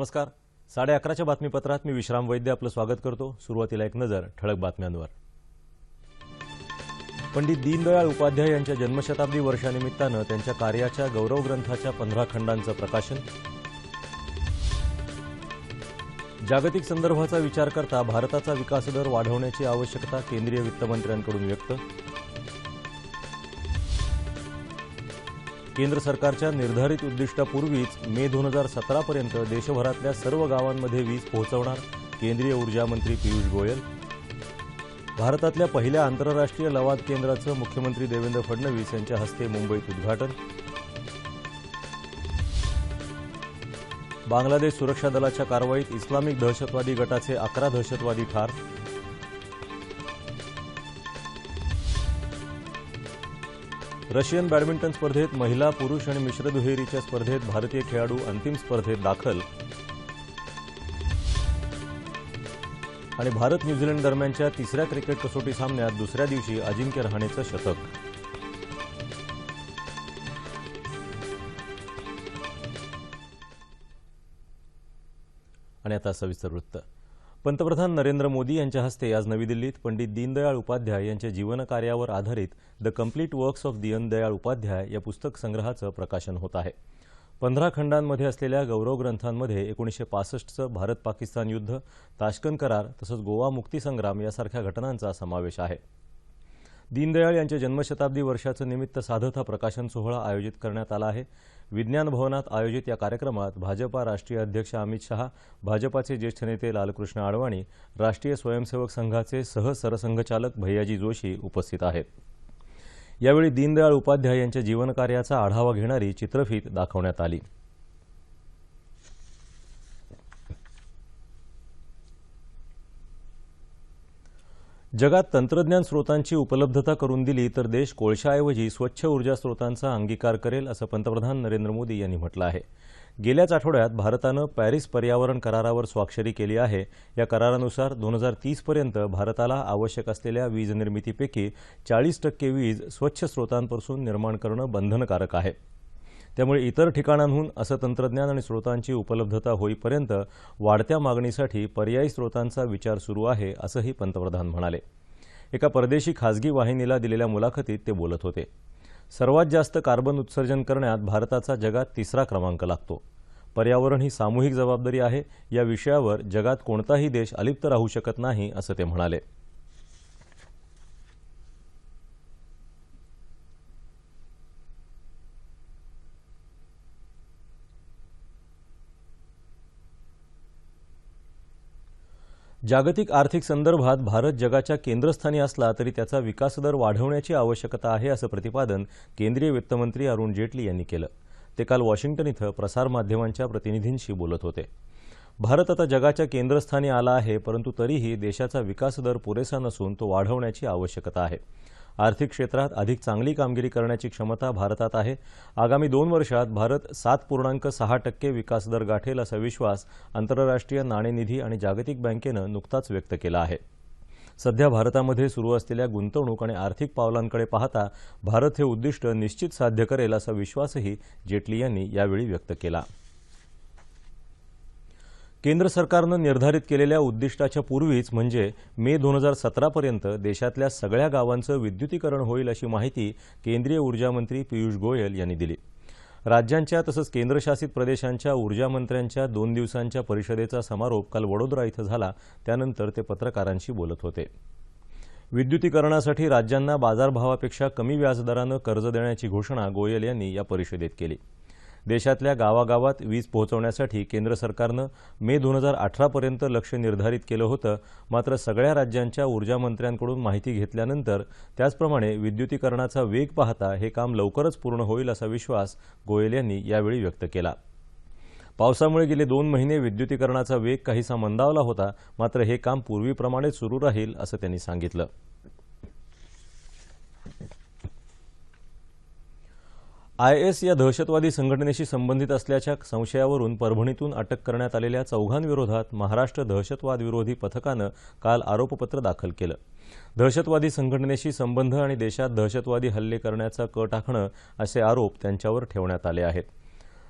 नमस्कार. साडे अकराच्या बातमीपत्रात मी विश्राम वैद्य आपलं स्वागत करतो. सुरुवातीला एक नजर ठळक बातम्यांवर. पंडित दीनदयाळ उपाध्याय यांच्या जन्मशताब्दी वर्षानिमित्तानं त्यांच्या कार्याच्या गौरव ग्रंथाच्या पंधरा खंडांचं प्रकाशन. जागतिक संदर्भाचा विचार करता भारताचा विकासदर वाढवण्याची आवश्यकता केंद्रीय वित्तमंत्र्यांकडून व्यक्त. केंद्र सरकारच्या निर्धारित उद्दिष्टापूर्वीच मे दोन हजार सतरापर्यंत देशभरातल्या सर्व गावांमध्ये वीज पोहोचवणार केंद्रीय ऊर्जा मंत्री पियुष गोयल. भारतातल्या पहिल्या आंतरराष्ट्रीय लवाद केंद्राचं मुख्यमंत्री देवेंद्र फडणवीस यांच्या हस्ते मुंबईत उद्घाटन. बांगलादेश सुरक्षा दलाच्या कारवाईत इस्लामिक दहशतवादी गटाचे अकरा दहशतवादी ठार. रशियन बॅडमिंटन स्पर्धेत महिला पुरुष आणि मिश्र दुहेरीच्या स्पर्धेत भारतीय खेळाडू अंतिम स्पर्धेत दाखल. आणि भारत न्यूझीलंड दरम्यानच्या तिसऱ्या क्रिकेट कसोटी सामन्यात दुसऱ्या दिवशी अजिंक्य रहाणेचं शतक. आणि आता सविस्तर वृत्त. पंतप्रधान नरेंद्र मोदी यांच्या हस्ते आज नवी दिल्लीत पंडित दीनदयाळ उपाध्याय यांच्या जीवनकार्यावर आधारित the complete works of Deendayal Upadhyay या पुस्तक संग्रहाचं प्रकाशन होत आहे. पंधरा खंडांमध्ये असलेल्या गौरव ग्रंथांमध्ये एकोणीसशे पासष्टचं भारत पाकिस्तान युद्ध ताशकन करार तसंच गोवा मुक्तीसंग्राम यासारख्या घटनांचा समावेश आहे. दीनदयाळ यांच्या जन्मशताब्दी वर्षाचं निमित्त साधत हा प्रकाशन सोहळा आयोजित करण्यात आला आहे. विज्ञान भवनात आयोजित या कार्यक्रमात भाजपा राष्ट्रीय अध्यक्ष अमित शहा भाजपाचे ज्येष्ठ नेते लालकृष्ण आडवाणी राष्ट्रीय स्वयंसेवक संघाचे सह सरसंघचालक भैयाजी जोशी उपस्थित आहेत. यावेळी दीनदयाळ उपाध्याय यांच्या जीवनकार्याचा आढावा घेणारी चित्रफीत दाखवण्यात आली. जगात तंत्रज्ञान स्रोतांची उपलब्धता करून दिली तर देश कोळशाऐवजी स्वच्छ ऊर्जा स्रोतांचा अंगीकार करेल असं पंतप्रधान नरेंद्र मोदी यांनी म्हटलं आहे. गेल्याच आठवड्यात भारतानं पॅरिस पर्यावरण करारावर स्वाक्षरी केली आहे. या करारानुसार दोन हजार तीसपर्यंत भारताला आवश्यक असलेल्या वीज निर्मितीपैकी चाळीस टक्के वीज स्वच्छ स्रोतांपासून निर्माण करणं बंधनकारक आहे. त्यामुळे इतर ठिकाणांहून असं तंत्रज्ञान आणि स्रोतांची उपलब्धता होईपर्यंत वाढत्या मागणीसाठी पर्यायी स्रोतांचा विचार सुरू आहे असंही पंतप्रधान म्हणाले. एका परदेशी खासगी वाहिनीला दिलेल्या मुलाखतीत ते बोलत होते. सर्वात जास्त कार्बन उत्सर्जन करण्यात भारताचा जगात तिसरा क्रमांक लागतो. पर्यावरण ही सामूहिक जबाबदारी आहे या विषयावर जगात कोणताही देश अलिप्त राहू शकत नाही असं ते म्हणाले. जागतिक आर्थिक संदर्भात भारत जगाच्या केंद्रस्थानी असला तरी त्याचा विकासदर वाढवण्याची आवश्यकता आहे असं प्रतिपादन केंद्रीय वित्तमंत्री अरुण जेटली यांनी केलं. ते काल वॉशिंग्टन इथं प्रसारमाध्यमांच्या प्रतिनिधींशी बोलत होते. भारत आता जगाच्या केंद्रस्थानी आला आहे परंतु तरीही देशाचा विकासदर पुरेसा नसून तो वाढवण्याची आवश्यकता आहे. आर्थिक क्षेत्रात अधिक चांगली कामगिरी करण्याची क्षमता भारतात आहे. आगामी दोन वर्षात भारत सात पूर्णांक सहा टक्के विकासदर गाठेल असा विश्वास आंतरराष्ट्रीय नाणेनिधी आणि जागतिक बँकेनं नुकताच व्यक्त केला आहे. सध्या भारतामध्ये सुरू असलेल्या गुंतवणूक आणि आर्थिक पावलांकडे पाहता भारत हे उद्दिष्ट निश्चित साध्य करेल असा विश्वासही जेटली यांनी यावेळी व्यक्त केला. केंद्र सरकारनं निर्धारित केलेल्या उद्दिष्टाच्या पूर्वीच म्हणजे मे दोन हजार सतरापर्यंत देशातल्या सगळ्या गावांचं विद्युतीकरण होईल अशी माहिती केंद्रीय ऊर्जामंत्री पियुष गोयल यांनी दिली. राज्यांच्या तसंच केंद्रशासित प्रदेशांच्या ऊर्जामंत्र्यांच्या दोन दिवसांच्या परिषदेचा समारोप काल वडोदरा इथं झाला. त्यानंतर ते पत्रकारांशी बोलत होते. विद्युतीकरणासाठी राज्यांना बाजारभावापेक्षा कमी व्याजदरानं कर्ज देण्याची घोषणा गोयल यांनी या परिषदेत केली. देशातल्या गावागावात वीज पोहोचवण्यासाठी केंद्र सरकारनं मे दोन हजार अठरापर्यंत लक्ष निर्धारित केलं होतं. मात्र सगळ्या राज्यांच्या ऊर्जामंत्र्यांकडून माहिती घेतल्यानंतर त्याचप्रमाणे विद्युतीकरणाचा वेग पाहता हे काम लवकरच पूर्ण होईल असा विश्वास गोयल यांनी यावेळी व्यक्त केला. पावसामुळे गेले दोन महिने विद्युतीकरणाचा वेग काहीसा मंदावला होता. मात्र हे काम पूर्वीप्रमाणेच सुरू राहील असं त्यांनी सांगितलं. आय एस या दहशतवादी संघटनेशी संबंधित असल्याच्या संशयावरून परभणीतून अटक करण्यात आलेल्या चौघांविरोधात महाराष्ट्र दहशतवाद विरोधी पथकानं काल आरोपपत्र दाखल केलं. दहशतवादी संघटनेशी संबंध आणि देशात दहशतवादी हल्ले करण्याचा कट आखणं असे आरोप त्यांच्यावर ठेवण्यात आले आहेत.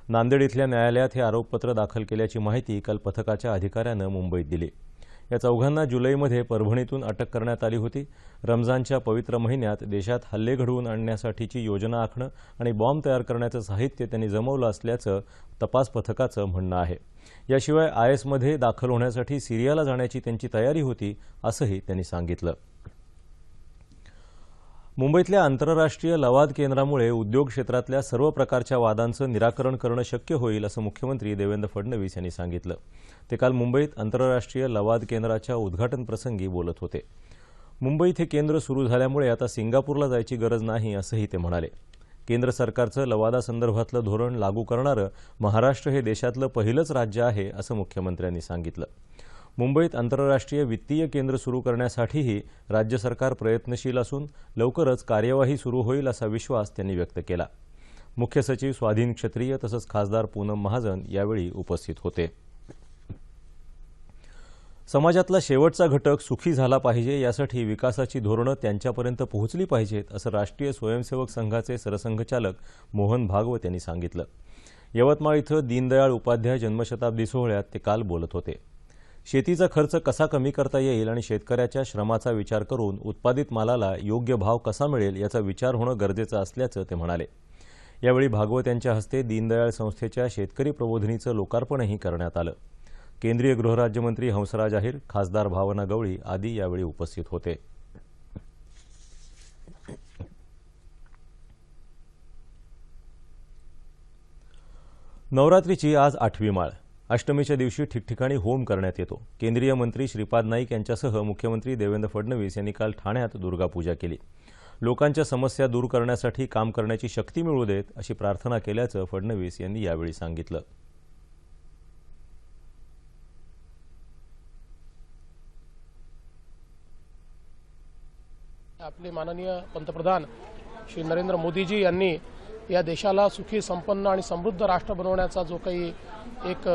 नांदेड इथल्या न्यायालयात हे आरोपपत्र दाखल केल्याची माहिती काल पथकाच्या अधिकाऱ्यानं मुंबईत दिली. या चौघांना जुलैमध्ये परभणीतून अटक करण्यात आली होती. रमजानच्या पवित्र महिन्यात देशात हल्ले घडवून आणण्यासाठीची योजना आखणं आणि बॉम्ब तयार करण्याचं साहित्य त्यांनी जमवलं असल्याचं तपास पथकाचं म्हणणं आहे. याशिवाय आयएसमध्ये दाखल होण्यासाठी सिरियाला जाण्याची त्यांची तयारी होती असंही त्यांनी सांगितलं. मुंबईतल्या आंतरराष्ट्रीय लवाद केंद्रामुळे उद्योग क्षेत्रातल्या सर्व प्रकारच्या वादांचं निराकरण करणं शक्य होईल असं मुख्यमंत्री देवेंद्र फडणवीस यांनी सांगितलं. ते काल मुंबईत आंतरराष्ट्रीय लवाद केंद्राच्या उद्घाटनप्रसंगी बोलत होते. मुंबईत हे केंद्र सुरू झाल्यामुळे आता सिंगापूरला जायची गरज नाही असंही ते म्हणाले. केंद्र सरकारचं लवादासंदर्भातलं धोरण लागू करणारं महाराष्ट्र हे देशातलं पहिलंच राज्य आहे असं मुख्यमंत्र्यांनी सांगितलं. मुंबईत आंतरराष्ट्रीय वित्तीय केंद्र सुरू करण्यासाठीही राज्य सरकार प्रयत्नशील असून लवकरच कार्यवाही सुरू होईल असा विश्वास त्यांनी व्यक्त केला. मुख्य सचिव स्वाधीन क्षत्रिय तसंच खासदार पूनम महाजन यावेळी उपस्थित होते. समाजातला शेवटचा घटक सुखी झाला पाहिजे यासाठी विकासाची धोरणं त्यांच्यापर्यंत पोहोचली पाहिजेत असं राष्ट्रीय स्वयंसेवक संघाचे सरसंघचालक मोहन भागवत यांनी सांगितलं. यवतमाळ इथं दीनदयाळ उपाध्याय जन्मशताब्दी सोहळ्यात ते काल बोलत होते. शेतीचा खर्च कसा कमी करता येईल आणि शेतकऱ्याच्या श्रमाचा विचार करून उत्पादित मालाला योग्य भाव कसा मिळेल याचा विचार होणं गरजेचं असल्याचं ते म्हणाले. यावेळी भागवत यांच्या हस्ते दीनदयाळ संस्थेच्या शेतकरी प्रबोधिनीचं लोकार्पणही करण्यात आलं. केंद्रीय गृहराज्यमंत्री हंसराज अहिर खासदार भावना गवळी आदी यावेळी उपस्थित होते. नवरात्रीची आज आठवी माळ. अष्टमीच्या दिवशी ठिकठिकाणी होम करण्यात येतो. केंद्रीय मंत्री श्रीपाद नाईक यांच्यासह मुख्यमंत्री देवेंद्र फडणवीस यांनी काल ठाण्यात दुर्गापूजा केली. लोकांच्या समस्या दूर करण्यासाठी काम करण्याची शक्ती मिळू देत अशी प्रार्थना केल्याचं फडणवीस यांनी यावेळी सांगितलं. आपले माननीय पंतप्रधान श्री नरेंद्र मोदीजी यांनी या देशाला सुखी संपन्न आणि समृद्ध राष्ट्र बनवण्याचा जो काही एक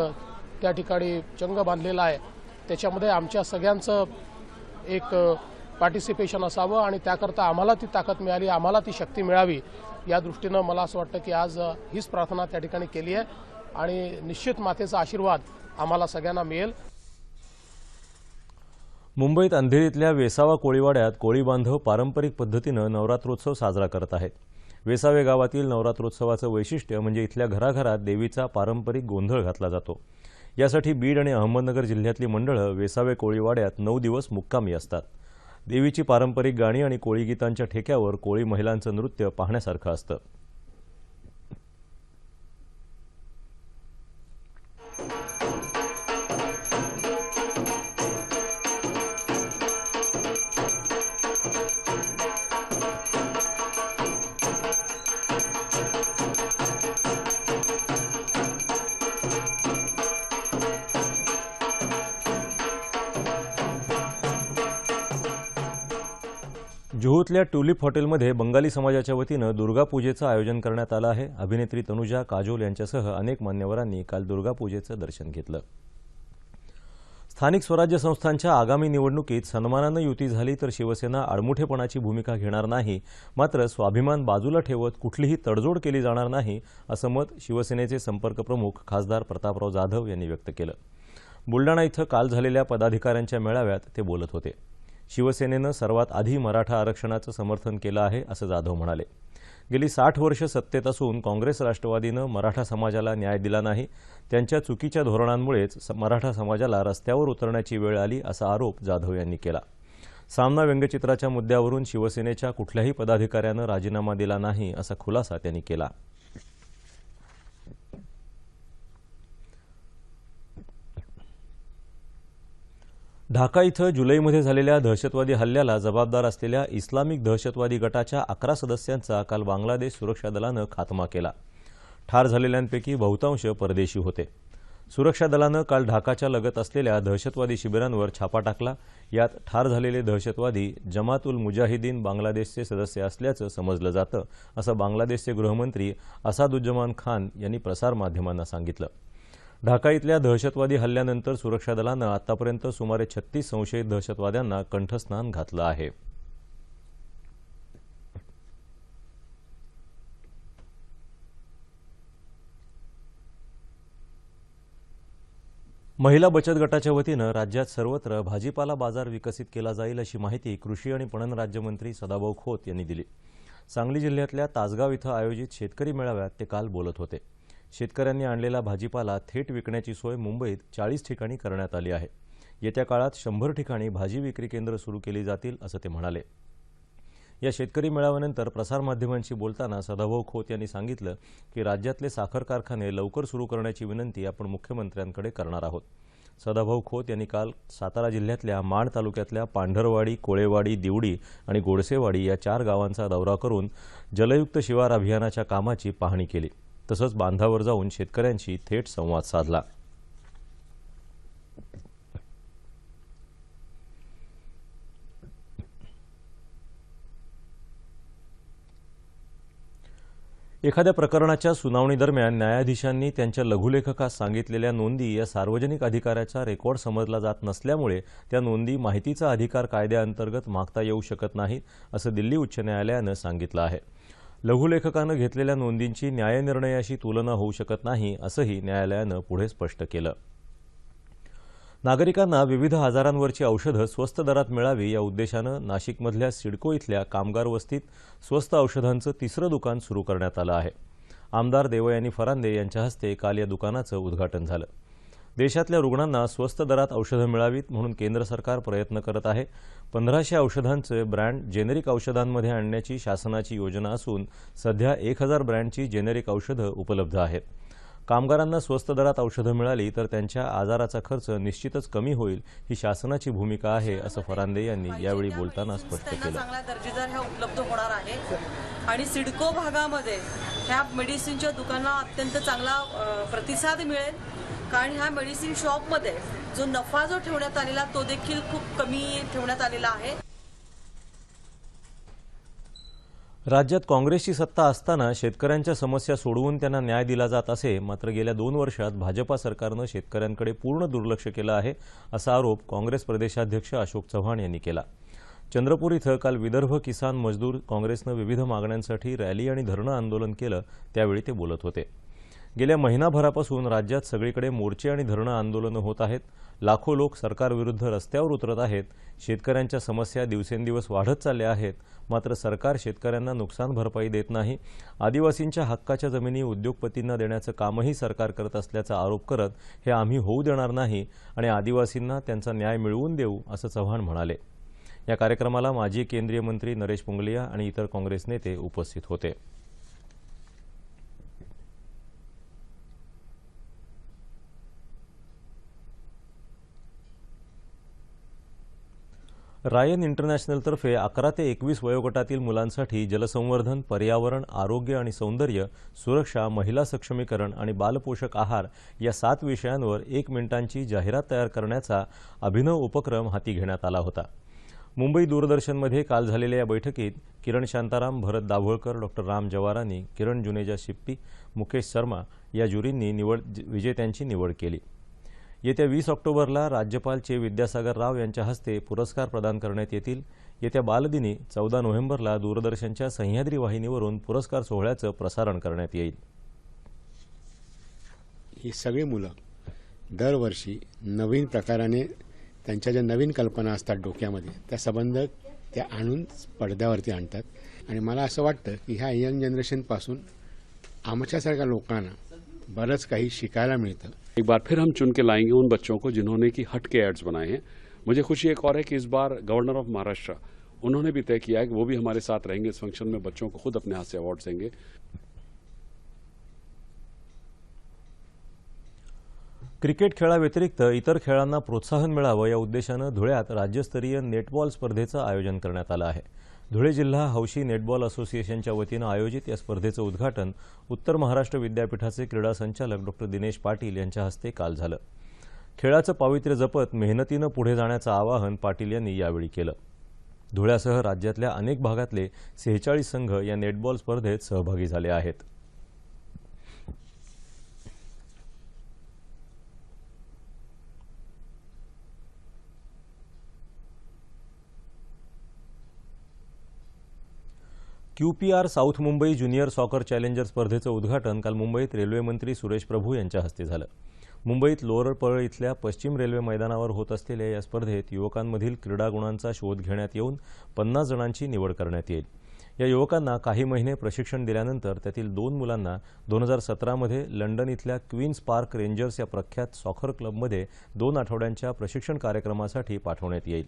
त्या ठिकाणी चंग बांधलेला आहे त्याच्यामध्ये आमच्या सगळ्यांचं एक पार्टिसिपेशन असावं आणि त्याकरता आम्हाला ती ताकद मिळाली आम्हाला ती शक्ती मिळावी या दृष्टीनं मला असं वाटतं की आज हीच प्रार्थना त्या ठिकाणी केली आहे आणि निश्चित मातेचा आशीर्वाद आम्हाला सगळ्यांना मिळेल. मुंबईत अंधेरीतल्या वेसावा कोळीवाड्यात कोळी बांधव पारंपरिक पद्धतीनं नवरात्रोत्सव साजरा करत आहेत. वेसावे गावातील नवरात्रोत्सवाचं वैशिष्ट्य म्हणजे इथल्या घराघरात देवीचा पारंपरिक गोंधळ घातला जातो. यासाठी बीड आणि अहमदनगर जिल्ह्यातली मंडळं वेसावे कोळीवाड्यात नऊ दिवस मुक्कामी असतात. देवीची पारंपरिक गाणी आणि कोळी गीतांच्या ठेक्यावर कोळी महिलांचं नृत्य पाहण्यासारखं असतं. जुहूतल्या ट्युलिप हॉटेलमध्ये बंगाली समाजाच्या वतीनं दुर्गापूजेचं आयोजन करण्यात आलं आहे. अभिनेत्री तनुजा काजोल यांच्यासह अनेक मान्यवरांनी काल दुर्गापूजेचं दर्शन घेतलं. स्थानिक स्वराज्य संस्थांच्या आगामी निवडणुकीत सन्मानानं युती झाली तर शिवसेना आडमुठेपणाची भूमिका घेणार नाही. मात्र स्वाभिमान बाजूला ठेवत कुठलीही तडजोड केली जाणार नाही असं मत शिवसेनेचे संपर्क प्रमुख खासदार प्रतापराव जाधव यांनी व्यक्त केलं. बुलडाणा इथं काल झालेल्या पदाधिकाऱ्यांच्या मेळाव्यात ते बोलत होते. शिवसेनेनं सर्वात आधी मराठा आरक्षणाचं समर्थन केलं आहे असं जाधव म्हणाले. गेली साठ वर्ष सत्तेत असून काँग्रेस राष्ट्रवादीनं मराठा समाजाला न्याय दिला नाही. त्यांच्या चुकीच्या धोरणांमुळेच मराठा समाजाला रस्त्यावर उतरण्याची वेळ आली असा आरोप जाधव यांनी केला. सामना व्यंगचित्राच्या मुद्द्यावरून शिवसेनेच्या कुठल्याही पदाधिकाऱ्यानं राजीनामा दिला नाही असा खुलासा त्यांनी केला. ढाका इथं जुलैमध्ये झालेल्या दहशतवादी हल्ल्याला जबाबदार असलेल्या इस्लामिक दहशतवादी गटाच्या अकरा सदस्यांचा काल बांगलादेश सुरक्षा दलानं खात्मा केला. ठार झालेल्यांपैकी बहुतांश परदेशी होते. सुरक्षा दलानं काल ढाकाच्या लगत असलेल्या दहशतवादी शिबिरांवर छापा टाकला. यात ठार झालेले दहशतवादी जमात उल मुजाहिदीन बांगलादेशचे सदस्य असल्याचं समजलं जातं असं बांगलादेशचे गृहमंत्री असादुज्जमान खान यांनी प्रसारमाध्यमांना सांगितलं. ढाका इथल्या दहशतवादी हल्ल्यानंतर सुरक्षा दलानं आतापर्यंत सुमारे छत्तीस संशयित दहशतवाद्यांना कंठस्नान घातलं आहे. महिला बचत गटाच्या वतीनं राज्यात सर्वत्र भाजीपाला बाजार विकसित केला जाईल अशी माहिती कृषी आणि पणन राज्यमंत्री सदाभाऊ खोत यांनी दिली. सांगली जिल्ह्यातल्या तासगाव इथं आयोजित शेतकरी मेळाव्यात ते काल बोलत होते. शेतकऱ्यांनी आणलेला भाजीपाला थेट विकण्याची सोय मुंबईत चाळीस ठिकाणी करण्यात आली आहे. येत्या काळात शंभर ठिकाणी भाजी विक्री केंद्र सुरू केली जातील असं ते म्हणाले. या शेतकरी मेळाव्यानंतर प्रसारमाध्यमांशी बोलताना सदाभाऊ खोत यांनी सांगितलं की राज्यातले साखर कारखाने लवकर सुरू करण्याची विनंती आपण मुख्यमंत्र्यांकडे करणार आहोत. सदाभाऊ खोत यांनी काल सातारा जिल्ह्यातल्या माण तालुक्यातल्या पांढरवाडी कोळेवाडी दिवडी आणि गोडसेवाडी या चार गावांचा दौरा करून जलयुक्त शिवार अभियानाच्या कामाची पाहणी केली. तसंच बांधावर जाऊन शेतकऱ्यांशी थेट संवाद साधला. एखाद्या प्रकरणाच्या सुनावणीदरम्यान न्यायाधीशांनी त्यांच्या लघुलेखकास सांगितलेल्या नोंदी या सार्वजनिक अधिकाराचा रेकॉर्ड समजला जात नसल्यामुळे त्या नोंदी माहितीचा अधिकार कायद्याअंतर्गत मागता येऊ शकत नाहीत असं दिल्ली उच्च न्यायालयानं सांगितलं आहे. लघुलेखकानं घेतलेल्या नोंदींची न्यायनिर्णयाशी तुलना होऊ शकत नाही असंही न्यायालयानं पुढे स्पष्ट केलं. नागरिकांना विविध आजारांवरची औषधं स्वस्त दरात मिळावी या उद्देशानं नाशिकमधल्या सिडको इथल्या कामगार वस्तीत स्वस्त औषधांचं तिसरं दुकान सुरू करण्यात आलं आहे. आमदार देवयानी फरांदे यांच्या हस्ते काल या दुकानाचं उद्घाटन झालं. देशातल्या रुग्णांना स्वस्त दरात औषधं मिळावीत म्हणून केंद्र सरकार प्रयत्न करत आहे. पंधराशे औषधांचे ब्रँड जेनेरिक औषधांमध्ये आणण्याची शासनाची योजना असून सध्या एक हजार ब्रँडची जेनेरिक औषधं उपलब्ध आहेत. कामगारांना स्वस्त दरात औषधं मिळाली तर त्यांच्या आजाराचा खर्च निश्चितच कमी होईल ही शासनाची भूमिका आहे असं फरांदे यांनी यावेळी बोलताना स्पष्ट केलं. चांगल्या दर्जेदार ह्या उपलब्ध होणार आहे. आणि सिडको भागामध्ये ह्या मेडिसिनच्या दुकानाला अत्यंत चांगला प्रतिसाद मिळेल. कारण ह्या मेडिसिन शॉपमध्ये जो नफा जो ठेवण्यात आलेला तो देखील खूप कमी ठेवण्यात आलेला आहे. राज्यात काँग्रेसची सत्ता असताना शेतकऱ्यांच्या समस्या सोडवून त्यांना न्याय दिला जात असे मात्र गेल्या दोन वर्षात भाजपा सरकारनं शेतकऱ्यांकडे पूर्ण दुर्लक्ष केलं आहे असा आरोप काँग्रेस प्रदेशाध्यक्ष अशोक चव्हाण यांनी केला. चंद्रपूर इथं काल विदर्भ किसान मजदूर काँग्रेसनं विविध मागण्यांसाठी रॅली आणि धरणं आंदोलन केलं त्यावेळी ते बोलत होते. गेल्या महिनाभरापासून राज्यात सगळीकडे मोर्चे आणि धरणं आंदोलनं होत आहेत. लाखो लोक सरकारविरुद्ध रस्त्यावर उतरत आहेत. शेतकऱ्यांच्या समस्या दिवसेंदिवस वाढत चालल्या आहेत. मात्र सरकार शेतकऱ्यांना नुकसान भरपाई देत नाही. आदिवासींच्या हक्काच्या जमिनी उद्योगपतींना देण्याचं कामही सरकार करत असल्याचा आरोप करत हे आम्ही होऊ देणार नाही आणि आदिवासींना त्यांचा न्याय मिळवून देऊ असं चव्हाण म्हणाले. या कार्यक्रमाला माजी केंद्रीय मंत्री नरेश पुंगलिया आणि इतर काँग्रेस नेते उपस्थित होते. रायन इंटरनॅशनलतर्फे अकरा ते एकवीस वयोगटातील मुलांसाठी जलसंवर्धन पर्यावरण आरोग्य आणि सौंदर्य सुरक्षा महिला सक्षमीकरण आणि बालपोषक आहार या सात विषयांवर एक मिनिटांची जाहिरात तयार करण्याचा अभिनव उपक्रम हाती घेण्यात आला होता. मुंबई दूरदर्शनमध्ये काल झालेल्या या बैठकीत किरण शांताराम भरत दाभोळकर डॉक्टर राम जवारानी किरण जुनेजा शिप्पी मुकेश शर्मा या ज्युरींनी निवड विजेत्यांची निवड केली. येत्या वीस ऑक्टोबरला राज्यपाल चे विद्यासागर राव यांच्या हस्ते पुरस्कार प्रदान करण्यात येतील. येत्या बालदिनी चौदा नोव्हेंबरला दूरदर्शनच्या सह्याद्री वाहिनीवरून पुरस्कार सोहळ्याचं प्रसारण करण्यात येईल. ही सगळी मुलं दरवर्षी नवीन प्रकाराने त्यांच्या ज्या नवीन कल्पना असतात डोक्यामध्ये त्या संबंध त्या आणून पडद्यावरती आणतात. आणि मला असं वाटतं की ह्या यंग जनरेशनपासून आमच्यासारख्या लोकांना बरंच काही शिकायला मिळतं एक बार फिर हम चुन के लाएँगे उन बच्चों को जिन्होंने की हट के एड्स बनाए हैं। मुझे खुशी एक और है कि इस बार गवर्नर ऑफ़ महाराष्ट्र उन्होंने भी तय किया है कि वो भी हमारे साथ रहेंगे। इस फ़ंक्शन में बच्चों को खुद अपने हाथ से अवार्ड देंगे। क्रिकेट खेळाव्यतिरिक्त इतर खेळांना प्रोत्साहन मिळावं या उद्देशानं धुळ्यात राज्यस्तरीय नेटबॉल स्पर्धेचं आयोजन करण्यात आलं आहे. धुळे जिल्हा हौशी नेटबॉल असोसिएशनच्या वतीनं आयोजित या स्पर्धेचं उद्घाटन उत्तर महाराष्ट्र विद्यापीठाचे क्रीडा संचालक डॉक्टर दिनेश पाटील यांच्या हस्ते काल झालं. खेळाचं पावित्र्य जपत मेहनतीनं पुढे जाण्याचं आवाहन पाटील यांनी यावेळी केलं. धुळ्यासह राज्यातल्या अनेक भागातले सेहेचाळीस संघ या नेटबॉल स्पर्धेत सहभागी झाले आहेत. QPR south Mumbai junior soccer challenger स्पर्धेचं उद्घाटन काल मुंबईत रेल्वेमंत्री सुरेश प्रभू यांच्या हस्ते झालं. मुंबईत लोअर परळ इथल्या पश्चिम रेल्वे मैदानावर होत असलेल्या या स्पर्धेत युवकांमधील क्रीडा गुणांचा शोध घेण्यात येऊन पन्नास जणांची निवड करण्यात येईल. या युवकांना काही महिने प्रशिक्षण दिल्यानंतर त्यातील दोन मुलांना दोन हजार सतरामध्ये लंडन इथल्या क्वीन्स पार्क रेंजर्स या प्रख्यात सॉकर क्लबमध्ये दोन आठवड्यांच्या प्रशिक्षण कार्यक्रमासाठी पाठवण्यात येईल.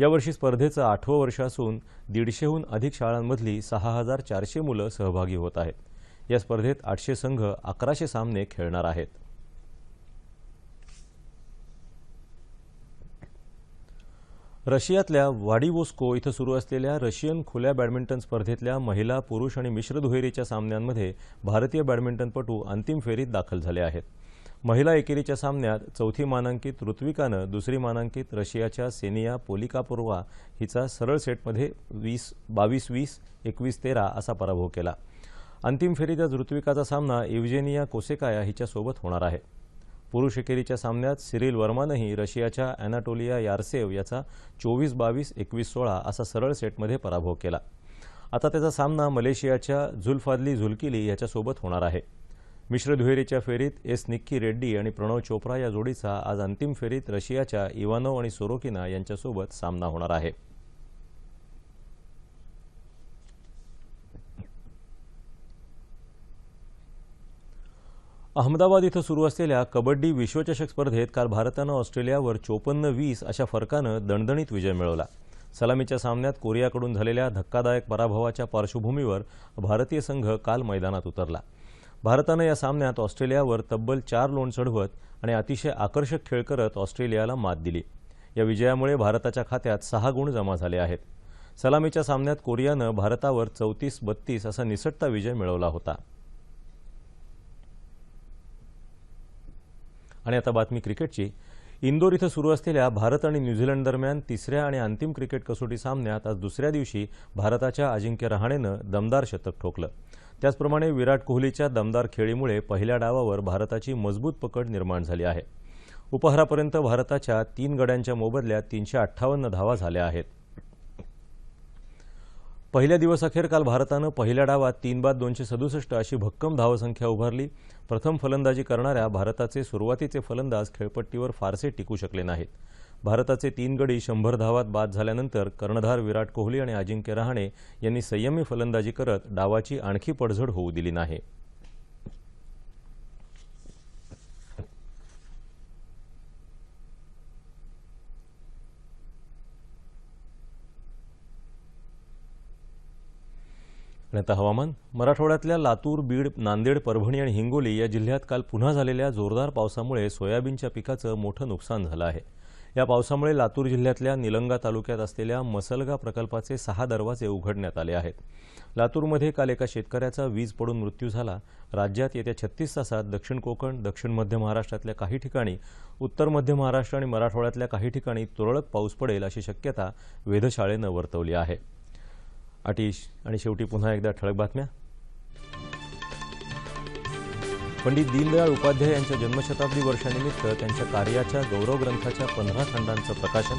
यावर्षी स्पर्धेचं आठवं वर्ष असून दीडशेहून अधिक शाळांमधली सहा हजार चारशे मुलं सहभागी होत आहेत. या स्पर्धेत आठशे संघ अकराशे सामने खेळणार आहेत. रशियातल्या वाडिवोस्को इथं सुरू असलेल्या रशियन खुल्या बॅडमिंटन स्पर्धेतल्या महिला पुरुष आणि मिश्र दुहेरीच्या सामन्यांमध्ये भारतीय बॅडमिंटनपटू अंतिम फेरीत दाखल झाले आहेत. महिला एकेरीच्या सामन्यात चौथी मानांकित ऋत्विकानं दुसरी मानांकित रशियाच्या सेनिया पोलिकापुर्वा हिचा सरळ सेटमध्ये वीस बावीस वीस एकवीस तेरा असा पराभव केला. अंतिम फेरीतच ऋत्विकाचा सामना इव्जेनिया कोसेकाया हिच्यासोबत होणार आहे. पुरुष एकेरीच्या सामन्यात सिरिल वर्मानंही रशियाच्या अॅनाटोलिया यारसेव याचा चोवीस बावीस एकवीस सोळा असा सरळ सेटमध्ये पराभव केला. आता त्याचा सामना मलेशियाच्या झुल्फादली झुलकिली याच्यासोबत होणार आहे. मिश्र दुहेरीच्या फेरीत एस निक्की रेड्डी आणि प्रणव चोप्रा या जोडीचा आज अंतिम फेरीत रशियाच्या इवानोव आणि सोरोकिना यांच्यासोबत सामना होणार आहे. अहमदाबाद इथं सुरू असलेल्या कबड्डी विश्वचषक स्पर्धेत काल भारतानं ऑस्ट्रेलियावर चोपन्न वीस अशा फरकानं दणदणीत विजय मिळवला. सलामीच्या सामन्यात कोरियाकडून झालेल्या धक्कादायक पराभवाच्या पार्श्वभूमीवर भारतीय संघ काल मैदानात उतरला. भारतानं या सामन्यात ऑस्ट्रेलियावर तब्बल चार लोण चढवत आणि अतिशय आकर्षक खेळ करत ऑस्ट्रेलियाला मात दिली. या विजयामुळे भारताच्या खात्यात सहा गुण जमा झाले आहेत. सलामीच्या सामन्यात कोरियानं भारतावर चौतीस बत्तीस असा निसटता विजय मिळवला होता. आणि आता बातमी क्रिकेटची. इंदोर इथं सुरू असलेल्या भारत आणि न्यूझीलंड दरम्यान तिसऱ्या आणि अंतिम क्रिकेट कसोटी सामन्यात आज दुसऱ्या दिवशी भारताच्या अजिंक्य रहाणेनं दमदार शतक ठोकलं. त्याचप्रमाणे विराट कोहलीच्या दमदार खेळीमुळे पहिल्या डावावर भारताची मजबूत पकड निर्माण झाली आहे. उपहारापर्यंत भारताच्या तीन गड्यांच्या मोबदल्यात तीनशे अठ्ठावन्न धावा झाल्या आहेत. पहिल्या दिवसाखेर काल भारतानं पहिल्या डावात तीन बाद दोनशे सदुसष्ट अशी भक्कम धावसंख्या उभारली. प्रथम फलंदाजी करणाऱ्या भारताचे सुरुवातीचे फलंदाज खेळपट्टीवर फारसे टिकू शकले नाहीत. भारताचे तीन गडी शंभर धावात बाद झाल्यानंतर कर्णधार विराट कोहली आणि अजिंक्य रहाणे यांनी संयमी फलंदाजी करत डावाची आणखी पडझड होऊ दिली नाही. आणि आता हवामान मराठवाड्यातल्या लातूर बीड नांदेड परभणी आणि हिंगोली या जिल्ह्यात काल पुन्हा झालेल्या जोरदार पावसामुळे सोयाबीनच्या पिकाचं मोठं नुकसान झालं आहे. या पावसामुळे लातूर जिल्ह्यातल्या निलंगा तालुक्यात असलेल्या मसलगा प्रकल्पाचे सहा दरवाजे उघडण्यात आले आहेत. लातूरमध्ये काल एका शेतकऱ्याचा वीज पडून मृत्यू झाला. राज्यात येत्या छत्तीस तासात दक्षिण कोकण दक्षिण मध्य महाराष्ट्रातल्या काही ठिकाणी उत्तर मध्य महाराष्ट्र आणि मराठवाड्यातल्या काही ठिकाणी तुरळक पाऊस पडेल अशी शक्यता वेधशाळेनं वर्तवली आहे. अटीश आणि शेवटी पुन्हा एकदा ठळक बातम्या. पंडित दीनदयाळ उपाध्याय यांच्या जन्मशताब्दी वर्षानिमित्त त्यांच्या कार्याच्या गौरव ग्रंथाच्या पंधरा खंडांचं प्रकाशन.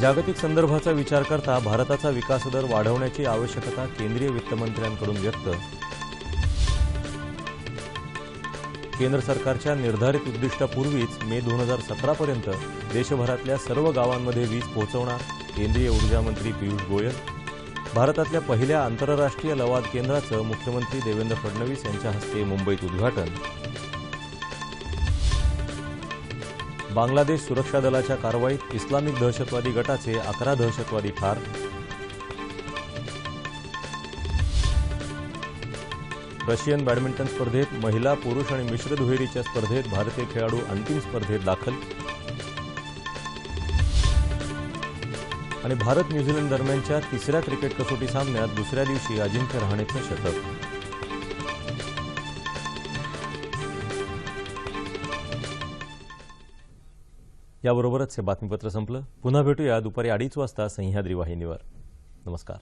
जागतिक संदर्भाचा विचार करता भारताचा विकास दर वाढवण्याची आवश्यकता केंद्रीय वित्तमंत्र्यांकडून व्यक्त. केंद्र सरकारच्या निर्धारित उद्दिष्टापूर्वीच मे दोन हजार सतरापर्यंत देशभरातल्या सर्व गावांमध्ये वीज पोहोचवणार केंद्रीय ऊर्जामंत्री पियुष गोयल भारतातल्या पहिल्या आंतरराष्ट्रीय लवाद केंद्राचं मुख्यमंत्री देवेंद्र फडणवीस यांच्या हस्ते मुंबईत उद्घाटन. बांगलादेश सुरक्षा दलाच्या कारवाईत इस्लामिक दहशतवादी गटाचे अकरा दहशतवादी ठार. रशियन बॅडमिंटन स्पर्धेत महिला पुरुष आणि मिश्र दुहेरीच्या स्पर्धेत भारतीय खेळाडू अंतिम स्पर्धेत दाखल. आणि भारत न्यूझीलंड दरम्यानच्या तिसऱ्या क्रिकेट कसोटी सामन्यात दुसऱ्या दिवशी अजिंक्य रहाणेचं शतक. याबरोबरच हे बातमीपत्र संपलं. पुन्हा भेटूया दुपारी अडीच वाजता सह्याद्री वाहिनीवर नमस्कार.